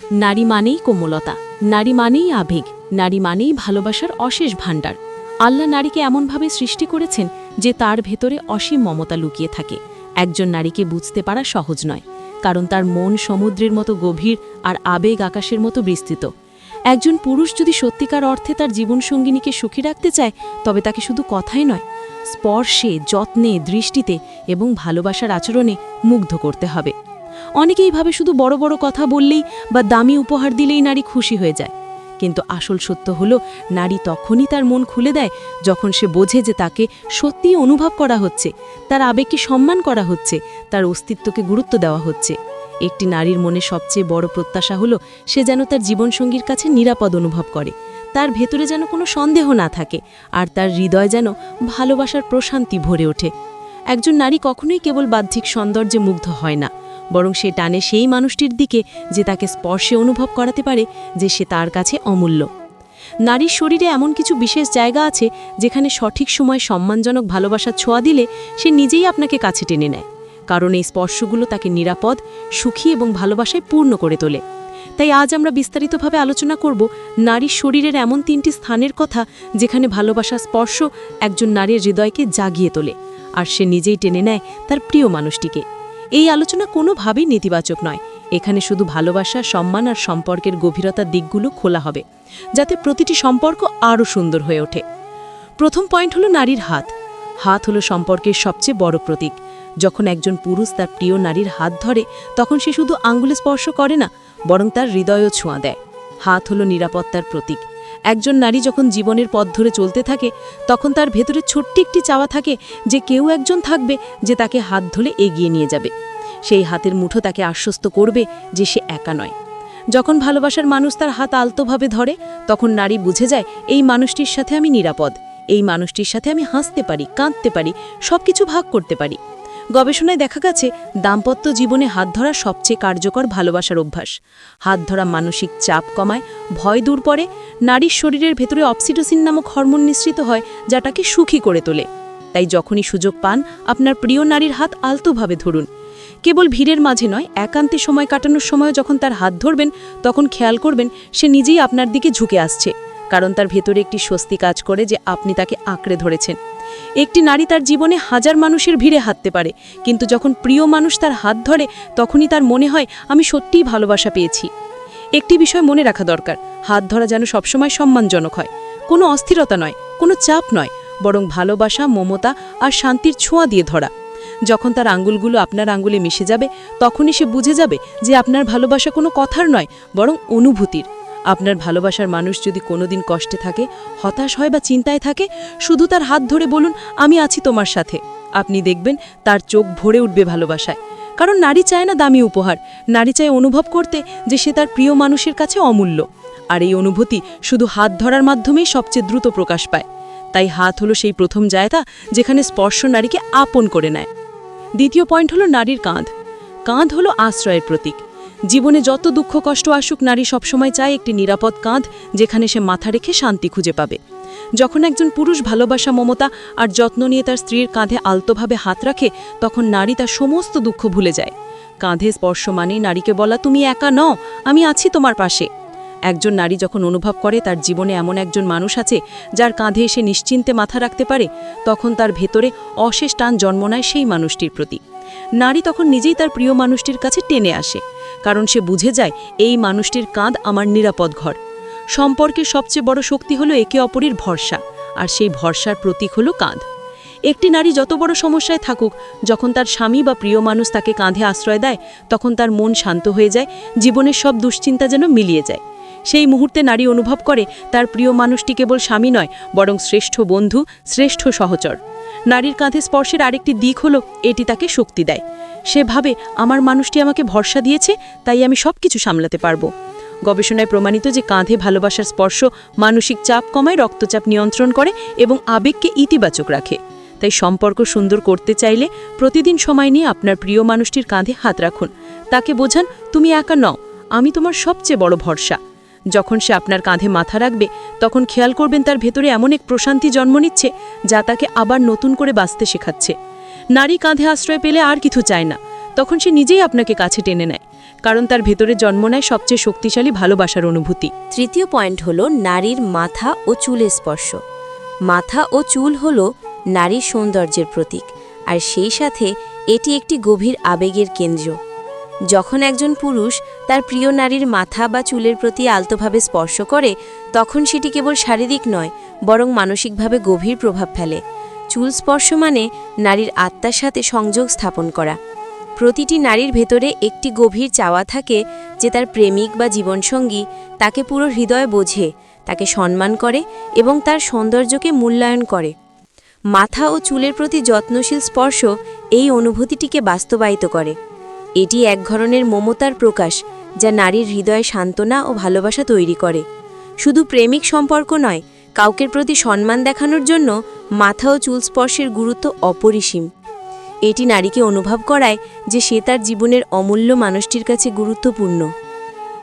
নারী মানেই কোমলতা, নারী মানেই আবেগ, নারী মানেই ভালোবাসার অশেষ ভাণ্ডার। আল্লাহ নারীকে এমনভাবে সৃষ্টি করেছেন যে তার ভেতরে অসীম মমতা লুকিয়ে থাকে। একজন নারীকে বুঝতে পারা সহজ নয়, কারণ তার মন সমুদ্রের মতো গভীর আর আবেগ আকাশের মতো বিস্তৃত। একজন পুরুষ যদি সত্যিকার অর্থে তার জীবনসঙ্গিনীকে সুখী রাখতে চায়, তবে তাকে শুধু কথাই নয়, স্পর্শে, যত্নে, দৃষ্টিতে এবং ভালোবাসার আচরণে মুগ্ধ করতে হবে। অনেকেই ভাবে শুধু বড় বড় কথা বললেই বা দামি উপহার দিলেই নারী খুশি হয়ে যায়। কিন্তু আসল সত্য হলো, নারী তখনই তার মন খুলে দেয় যখন সে বোঝে যে তাকে সত্যিই অনুভব করা হচ্ছে, তার আবেগকে সম্মান করা হচ্ছে, তার অস্তিত্বকে গুরুত্ব দেওয়া হচ্ছে। একটি নারীর মনে সবচেয়ে বড় প্রত্যাশা হলো, সে যেন তার জীবনসঙ্গীর কাছে নিরাপদ অনুভব করে। তার ভেতরে যেন কোনো সন্দেহ না থাকে, আর তার হৃদয় যেন ভালোবাসার প্রশান্তি ভরে ওঠে। একজন নারী কখনোই কেবল বাহ্যিক সৌন্দর্যে মুগ্ধ হয় না। বরং সে টানে সেই মানুষটির দিকে যে তাকে স্পর্শে অনুভব করাতে পারে যে সে তার কাছে অমূল্য। নারীর শরীরে এমন কিছু বিশেষ জায়গা আছে যেখানে সঠিক সময় সম্মানজনক ভালোবাসা ছোঁয়া দিলে সে নিজেই আপনাকে কাছে টেনে নেয়। কারণ এই স্পর্শগুলো তাকে নিরাপদ, সুখী এবং ভালোবাসায় পূর্ণ করে তোলে। তাই আজ আমরা বিস্তারিতভাবে আলোচনা করব নারীর শরীরের এমন তিনটি স্থানের কথা যেখানে ভালোবাসার স্পর্শ একজন নারীর হৃদয়কে জাগিয়ে তোলে। আর সে নিজেই টেনে নেয় তার প্রিয় মানুষটিকে। এই আলোচনা কোনোভাবেই নেতিবাচক নয়। এখানে শুধু ভালোবাসা, সম্মান আর সম্পর্কের গভীরতার দিকগুলো খোলা হবে, যাতে প্রতিটি সম্পর্ক আরও সুন্দর হয়ে ওঠে। প্রথম পয়েন্ট হলো নারীর হাত। হাত হলো সম্পর্কের সবচেয়ে বড় প্রতীক। যখন একজন পুরুষ তার প্রিয় নারীর হাত ধরে, তখন সে শুধু আঙ্গুলে স্পর্শ করে না, বরং তার হৃদয়ও ছোঁয়া দেয়। হাত হলো নিরাপত্তার প্রতীক। একজন নারী যখন জীবনের পথ ধরে চলতে থাকে, তখন তার ভেতরে ছোট্ট একটি চাওয়া থাকে যে কেউ একজন থাকবে যে তাকে হাত ধরে এগিয়ে নিয়ে যাবে। সেই হাতের মুঠো তাকে আশ্বস্ত করবে যে সে একা নয়। যখন ভালোবাসার মানুষ তার হাত আলতোভাবে ধরে, তখন নারী বুঝে যায়, এই মানুষটির সাথে আমি নিরাপদ, এই মানুষটির সাথে আমি হাসতে পারি, কাঁদতে পারি সব কিছু ভাগ করতে পারি। গবেষণায় দেখা গেছে, দাম্পত্য জীবনে হাত ধরা সবচেয়ে কার্যকর ভালোবাসার অভ্যাস। হাত ধরা মানসিক চাপ কমায়, ভয় দূর করে, নারীর শরীরের ভেতরে অক্সিটোসিন নামক হরমোন নিঃসৃত হয় যা তাকে সুখী করে তোলে। তাই যখনই সুযোগ পান, আপনার প্রিয় নারীর হাত আলতোভাবে ধরুন। কেবল ভিড়ের মাঝে নয়, একান্তে সময় কাটানোর সময় যখন তার হাত ধরবেন, তখন খেয়াল করবেন, সে নিজেই আপনার দিকে ঝুঁকে আসছে। কারণ তার ভেতরে একটি স্বস্তি কাজ করে যে আপনি তাকে আঁকড়ে ধরেছেন। একটি নারী তার জীবনে হাজার মানুষের ভিড়ে হাঁটতে পারে, কিন্তু যখন প্রিয় মানুষ তার হাত ধরে, তখনই তার মনে হয়, আমি সত্যিই ভালোবাসা পেয়েছি। একটি বিষয় মনে রাখা দরকার, হাত ধরা যেন সবসময় সম্মানজনক হয়। কোনো অস্থিরতা নয়, কোনো চাপ নয়, বরং ভালোবাসা, মমতা আর শান্তির ছোঁয়া দিয়ে ধরা। যখন তার আঙ্গুলগুলো আপনার আঙ্গুলে মিশে যাবে, তখনই সে বুঝে যাবে যে আপনার ভালোবাসা কোনো কথার নয়, বরং অনুভূতির। আপনার ভালোবাসার মানুষ যদি কোনোদিন কষ্টে থাকে, হতাশ হয় বা চিন্তায় থাকে, শুধু তার হাত ধরে বলুন, আমি আছি তোমার সাথে। আপনি দেখবেন তার চোখ ভরে উঠবে ভালোবাসায়। কারণ নারী চায় না দামি উপহার। নারী চায় অনুভব করতে যে সে তার প্রিয় মানুষের কাছে অমূল্য। আর এই অনুভূতি শুধু হাত ধরার মাধ্যমেই সবচেয়ে দ্রুত প্রকাশ পায়। তাই হাত হলো সেই প্রথম জায়গা যেখানে স্পর্শ নারীকে আপন করে নেয়। দ্বিতীয় পয়েন্ট হলো নারীর কাঁধ। কাঁধ হলো আশ্রয়ের প্রতীক। জীবনে যত দুঃখ কষ্ট আসুক, নারী সবসময় চায় একটি নিরাপদ কাঁধ, যেখানে সে মাথা রেখে শান্তি খুঁজে পাবে। যখন একজন পুরুষ ভালোবাসা, মমতা আর যত্ন নিয়ে তার স্ত্রীর কাঁধে আলতোভাবে হাত রাখে, তখন নারী তার সমস্ত দুঃখ ভুলে যায়। কাঁধে স্পর্শ মানে নারীকে বলা, তুমি একা নও, আমি আছি তোমার পাশে। একজন নারী যখন অনুভব করে তার জীবনে এমন একজন মানুষ আছে, যার কাঁধে এসে নিশ্চিন্তে মাথা রাখতে পারে, তখন তার ভেতরে অশেষ টান জন্ম নেয় সেই মানুষটির প্রতি। নারী তখন নিজেই তার প্রিয় মানুষটির কাছে টেনে আসে, কারণ সে বুঝে যায়, এই মানুষটির কাঁধ আমার নিরাপদ ঘর। সম্পর্কের সবচেয়ে বড় শক্তি হলো একে অপরের ভরসা, আর সেই ভরসার প্রতীক হলো কাঁধ। একটি নারী যত বড় সমস্যায় থাকুক, যখন তার স্বামী বা প্রিয় মানুষ তাকে কাঁধে আশ্রয় দেয়, তখন তার মন শান্ত হয়ে যায়, জীবনের সব দুশ্চিন্তা যেন মিলিয়ে যায়। সেই মুহূর্তে নারী অনুভব করে, তার প্রিয় মানুষটি কেবল স্বামী নয়, বরং শ্রেষ্ঠ বন্ধু, শ্রেষ্ঠ সহচর। নারীর কাঁধে স্পর্শের আরেকটি দিক হলো, এটি তাকে শক্তি দেয়। সে ভাবে, আমার মানুষটি আমাকে ভরসা দিয়েছে, তাই আমি সব কিছু সামলাতে পারব। গবেষণায় প্রমাণিত যে কাঁধে ভালোবাসার স্পর্শ মানসিক চাপ কমায়, রক্তচাপ নিয়ন্ত্রণ করে এবং আবেগকে ইতিবাচক রাখে। তাই সম্পর্ক সুন্দর করতে চাইলে প্রতিদিন সময় নিয়ে আপনার প্রিয় মানুষটির কাঁধে হাত রাখুন। তাকে বোঝান, তুমি একা নও, আমি তোমার সবচেয়ে বড় ভরসা। যখন সে আপনার কাঁধে মাথা রাখবে, তখন খেয়াল করবেন তার ভেতরে এমন এক প্রশান্তি জন্ম নিচ্ছে যা তাকে আবার নতুন করে বাঁচতে শেখাচ্ছে। নারী কাঁধে আশ্রয় পেলে আর কিছু চায় না। তখন সে নিজেই আপনাকে কাছে টেনে নেয়, কারণ তার ভেতরে জন্ম নেয় সবচেয়ে শক্তিশালী ভালোবাসার অনুভূতি। তৃতীয় পয়েন্ট হলো নারীর মাথা ও চুলের স্পর্শ। মাথা ও চুল হলো নারীর সৌন্দর্যের প্রতীক, আর সেই সাথে এটি একটি গভীর আবেগের কেন্দ্র। যখন একজন পুরুষ তার প্রিয় নারীর মাথা বা চুলের প্রতি আলতোভাবে স্পর্শ করে, তখন সেটি কেবল শারীরিক নয়, বরং মানসিকভাবে গভীর প্রভাব ফেলে। চুল স্পর্শ মানে নারীর আত্মার সাথে সংযোগ স্থাপন করা। প্রতিটি নারীর ভেতরে একটি গভীর চাওয়া থাকে যে তার প্রেমিক বা জীবনসঙ্গী তাকে পুরো হৃদয় বোঝে, তাকে সম্মান করে এবং তার সৌন্দর্যকে মূল্যায়ন করে। মাথা ও চুলের প্রতি যত্নশীল স্পর্শ এই অনুভূতিটিকে বাস্তবায়িত করে। এটি এক ধরনের মমতার প্রকাশ, যা নারীর হৃদয়ে সান্ত্বনা ও ভালোবাসা তৈরি করে। শুধু প্রেমিক সম্পর্ক নয়, কাউকের প্রতি সম্মান দেখানোর জন্য মাথা ও চুল স্পর্শের গুরুত্ব অপরিসীম। এটি নারীকে অনুভব করায় যে সে তার জীবনের অমূল্য মানুষটির কাছে গুরুত্বপূর্ণ।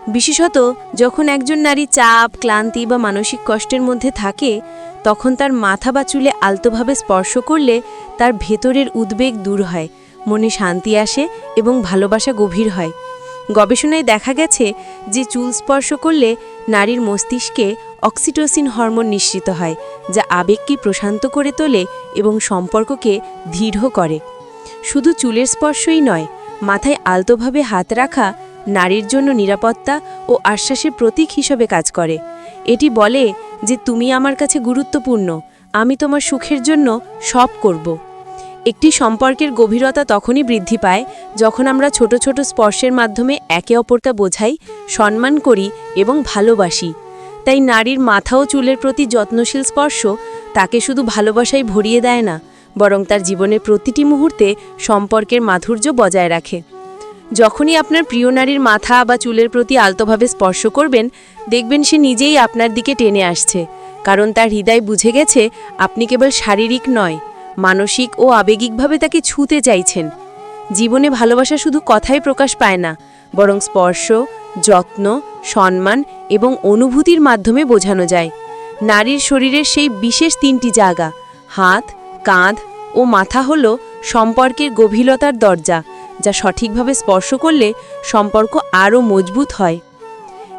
বিশেষত যখন একজন নারী চাপ, ক্লান্তি বা মানসিক কষ্টের মধ্যে থাকে, তখন তার মাথা বা চুলে আলতোভাবে স্পর্শ করলে তার ভেতরের উদ্বেগ দূর হয় মনে শান্তি আসে এবং ভালোবাসা গভীর হয়। গবেষণায় দেখা গেছে যে চুল স্পর্শ করলে নারীর মস্তিষ্কে অক্সিটোসিন হরমোন নিঃসৃত হয়, যা আবেগকে প্রশান্ত করে তোলে এবং সম্পর্ককে দৃঢ় করে। শুধু চুলের স্পর্শই নয়, মাথায় আলতোভাবে হাত রাখা নারীর জন্য নিরাপত্তা ও আশ্বাসের প্রতীক হিসেবে কাজ করে। এটি বলে যে, তুমি আমার কাছে গুরুত্বপূর্ণ। আমি তোমার সুখের জন্য সব করব। একটি সম্পর্কের গভীরতা তখনই বৃদ্ধি পায় যখন আমরা ছোট ছোট স্পর্শের মাধ্যমে একে অপরটা বোঝাই, সম্মান করি এবং ভালোবাসি। তাই নারীর মাথা ও চুলের প্রতি যত্নশীল স্পর্শ তাকে শুধু ভালোবাসায় ভরিয়ে দেয় না, বরং তার জীবনের প্রতিটি মুহূর্তে সম্পর্কের মাধুর্য বজায় রাখে। যখনই আপনার প্রিয় নারীর মাথা বা চুলের প্রতি আলতোভাবে স্পর্শ করবেন, দেখবেন সে নিজেই আপনার দিকে টেনে আসছে, কারণ তার হৃদয় বুঝে গেছে, আপনি কেবল শারীরিক নয় মানসিক ও আবেগিকভাবে তাকে ছুঁতে চাইছেন। জীবনে ভালোবাসা শুধু কথায় প্রকাশ পায় না, বরং স্পর্শ, যত্ন, সম্মান এবং অনুভূতির মাধ্যমে বোঝানো যায়। নারীর শরীরের সেই বিশেষ তিনটি জায়গা, হাত, কাঁধ ও মাথা হল সম্পর্কের গভীরতার দরজা, যা সঠিকভাবে স্পর্শ করলে সম্পর্ক আরও মজবুত হয়।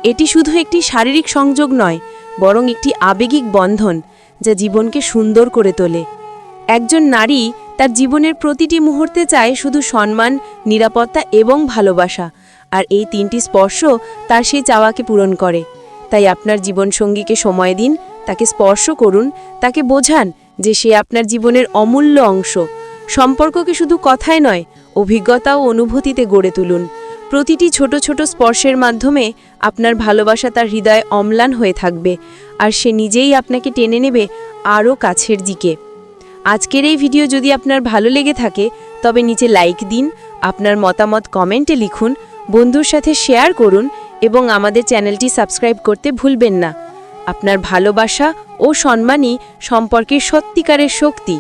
এটি শুধু একটি শারীরিক সংযোগ নয়, বরং একটি আবেগিক বন্ধন, যা জীবনকে সুন্দর করে তোলে। একজন নারী তার জীবনের প্রতিটি মুহূর্তে চায় শুধু সম্মান, নিরাপত্তা এবং ভালোবাসা। আর এই তিনটি স্পর্শ তার সেই চাওয়াকে পূরণ করে। তাই আপনার জীবনসঙ্গীকে সময় দিন, তাকে স্পর্শ করুন, তাকে বোঝান যে সে আপনার জীবনের অমূল্য অংশ। সম্পর্ককে শুধু কথায় নয়, অভিজ্ঞতা ও অনুভূতিতে গড়ে তুলুন। প্রতিটি ছোট ছোট স্পর্শের মাধ্যমে আপনার ভালোবাসা তার হৃদয়ে অম্লান হয়ে থাকবে। আর সে নিজেই আপনাকে টেনে নেবে আরও কাছের দিকে। আজকের এই ভিডিও যদি আপনার ভালো লেগে থাকে, তবে নিচে লাইক দিন, আপনার মতামত কমেন্টে লিখুন, বন্ধুর সাথে শেয়ার করুন এবং আমাদের চ্যানেলটি সাবস্ক্রাইব করতে ভুলবেন না। আপনার ভালোবাসা ও সম্মানই সম্পর্কের সত্যিকারের শক্তি।